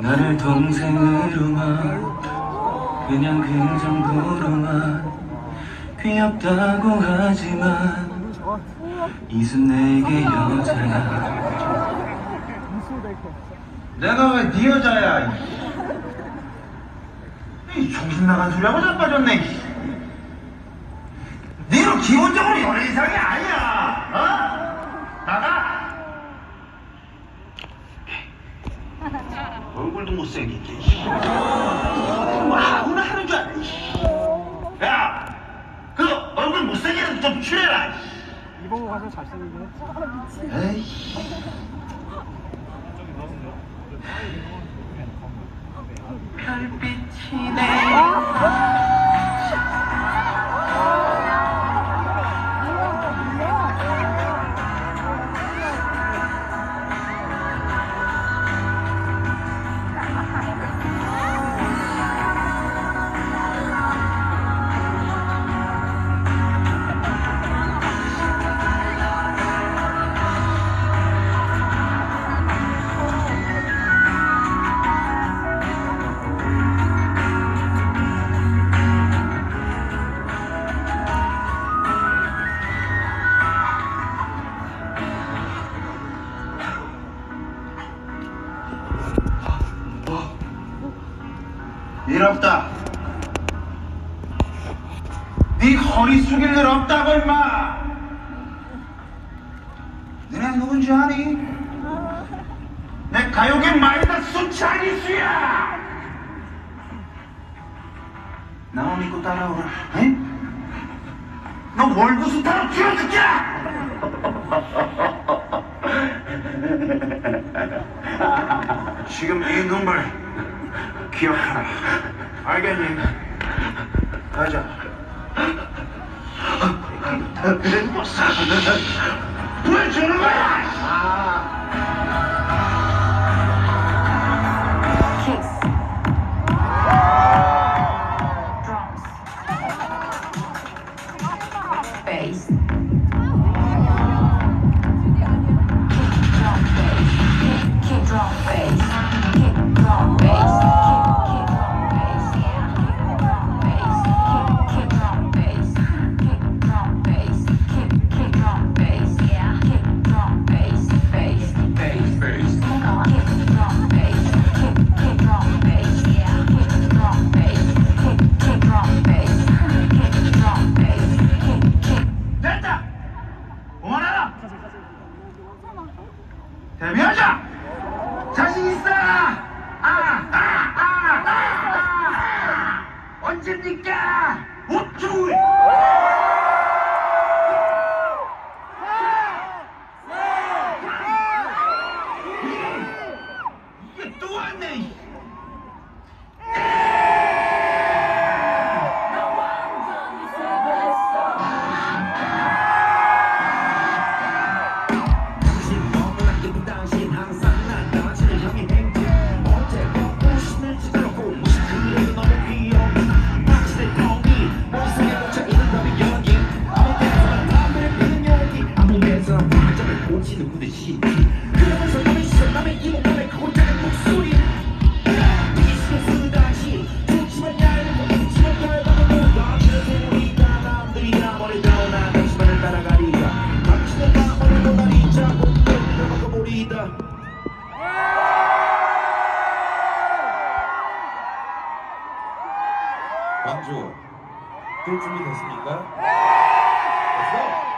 나를 동생으로만 그냥 그 정도로만 귀엽다고 하지만. 이순 내게 여자야. 내가 왜 네 여자야? 이 정신 나간 소리하고 자빠졌네. 니는 기본적으로 연애 이상이 아니야. 어? 나가. 얼굴도. 뭐 아무나 하는 줄 알아. 야, 그 얼굴 못생기는 좀 줄여라. 이봉호 가서 잘생기긴 했지. 에이. 별빛이 내 일 없다. 네 허리 숙일 일 없다고 임마. 너네 누군지 아니? 내 가요계 마이다 수찬이수야. 나만 믿고 따라오라. 응? 너 월드스타로 키워줄게. 지금 이 눈물 기억하라. 알겠니? 가자. 왜 주는 거야? 데뷔하자. 자신 있어. 아, 아, 아, 아, 아. 언제입니까? 우쭈. 광주 들 준비 됐습니까? 됐어?